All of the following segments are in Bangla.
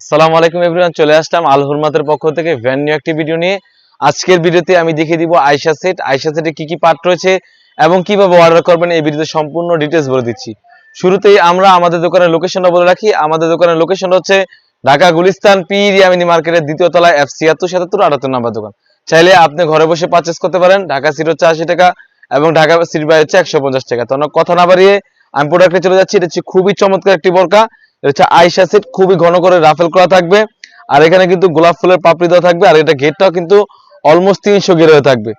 আসসালামু আলাইকুম এভরিওয়ান চলে আসলাম আল হুরমাতের পক্ষ থেকে ভ্যান নিউ একটি ভিডিও নিয়ে। আজকের ভিডিওতে আমি দেখিয়ে দিব আয়শা সেট আয়শা সেটে কি কি পার্ট রয়েছে এবং কীভাবে অর্ডার করবেন এই ভিডিওতে সম্পূর্ণ ডিটেলস বলে দিচ্ছি। শুরুতেই আমরা আমাদের দোকানের লোকেশনটা বলে রাখি। আমাদের দোকানের লোকেশন হচ্ছে ঢাকা গুলিস্তান পি রিয়ামিনি মার্কেটের দ্বিতীয় তলায় এফ ছিয়াত্তর সাতাত্তর, আটাত্তর নাম্বার দোকান। চাইলে আপনি ঘরে বসে পারচেস করতে পারেন। ঢাকা সিট হচ্ছে আশি টাকা এবং ঢাকা সিট বাই হচ্ছে একশো পঞ্চাশ টাকা। তো আমরা কথা না বাড়িয়ে আমি প্রোডাক্টে চলে যাচ্ছি। এটা হচ্ছে খুবই চমৎকার একটি বোরকা। হচ্ছে আইসা সেট খুবই ঘন করে রাফেল করা থাকবে। আর এখানে কিন্তু গোলাপ ফুলের পাপড়ি দেওয়া থাকবে, আর এটা গেটটাও কিন্তু অলমোস্ট তিনশো গের হয়ে থাকবে।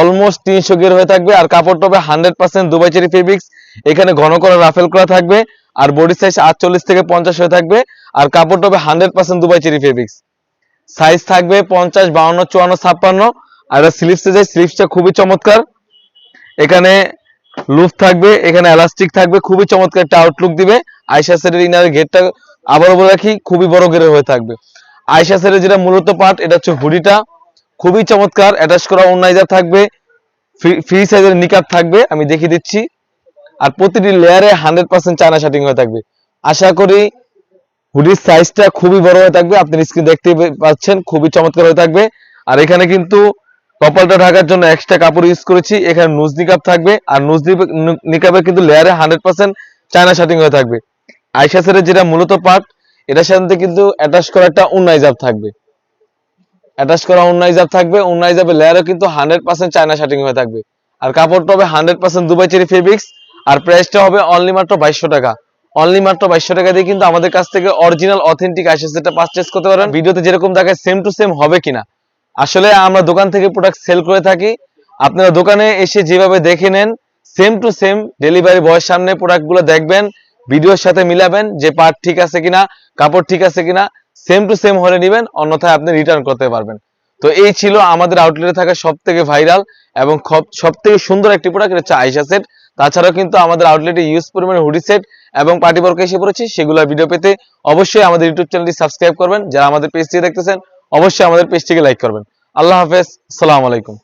অলমোস্ট তিনশো গের হয়ে থাকবে, আর কাপড়টা হবে hundred percent Dubai cherry fabrics. এখানে ঘন করে রাফেল করা থাকবে, আর বডি সাইজ আটচল্লিশ থেকে পঞ্চাশ হয়ে থাকবে, আর কাপড়টা হবে hundred percent Dubai cherry fabrics. Size থাকবে পঞ্চাশ, বাউন্ন, চুয়ান্ন, ছাপ্পান্ন, আর স্লিপসে যায় স্লিপসটা খুবই চমৎকার। এখানে লুফ থাকবে, এখানে এলাস্টিক থাকবে, খুবই চমৎকার একটা আউটলুক দিবে। আয়সা সেটের ইনারের গেটটা আবারও বলে রাখি, খুবই বড় গেরে হয়ে থাকবে। আয়সা সেটের যেটা মূলত পার্ট, এটা হচ্ছে হুডিটা। খুবই চমৎকার অ্যাটাচ করা অন্যাইজার থাকবে, ফ্রি সাইজের নিকাপ থাকবে, আমি দেখিয়ে দিচ্ছি। আর প্রতিটি লেয়ারে হান্ড্রেড পার্সেন্ট চায়না শার্টিং হয়ে থাকবে। আশা করি হুডির সাইজটা খুবই বড় হয়ে থাকবে, আপনি স্ক্রিন দেখতে পাচ্ছেন, খুবই চমৎকার হয়ে থাকবে। আর এখানে কিন্তু কপালটা ঢাকার জন্য এক্সট্রা কাপড় ইউজ করেছি, এখানে নুজ নিকাপ থাকবে। আর নুজ নিকাপে কিন্তু লেয়ারে হান্ড্রেড পার্সেন্ট চায়না শার্টিং হয়ে থাকবে। আইসা সেটের যেটা মূলত পার্ট এটার সাথে কিন্তু অ্যাটাচ করা একটা উন্নাইজাব থাকবে। অ্যাটাচ করা উন্নাইজাব থাকবে উন্নাইজাবের লেয়ারও কিন্তু হান্ড্রেড পার্সেন্ট চায়না শার্টিং হয়ে থাকবে। আর কাপড়টা হবে hundred percent Dubai cherry fabrics আর প্রাইসটা হবে অনলি মাত্র বাইশশো টাকা। অনলি মাত্র বাইশশো টাকা দিয়ে কিন্তু আমাদের কাছ থেকে অরিজিনাল অথেন্টিক আইসা সেটটা পারচেস করতে পারেন ভিডিওতে যেরকম দেখায় সেম টু সেম হবে কিনা। আসলে আমরা দোকান থেকে প্রোডাক্ট সেল করে থাকি। আপনারা দোকানে এসে যেভাবে দেখে নেন সেম টু সেম ডেলিভারি বয়ের সামনে প্রোডাক্টগুলো দেখবেন। ভিডিওর সাথে মিলাবেন যে পার্ট ঠিক আছে কিনা, কাপড় ঠিক আছে কিনা সেম টু সেম হলে নেবেন, অন্যথায় আপনি রিটার্ন করতে পারবেন। তো এই ছিল আমাদের আউটলেটে থাকা সব থেকে ভাইরাল এবং সব থেকে সুন্দর একটি প্রোডাক্ট হচ্ছে আইসা সেট তাছাড়াও কিন্তু আমাদের আউটলেটে ইউজ পরিমাণে হুডি সেট এবং পার্টি বর্ক এসে পড়েছি, সেগুলোর ভিডিও পেতে অবশ্যই আমাদের ইউটিউব চ্যানেলটি সাবস্ক্রাইব করবেন। যারা আমাদের পেজটি দেখতেছেন, অবশ্যই আমাদের পেজটিকে লাইক করবেন। আল্লাহ হাফেজ, সালাম আলাইকুম।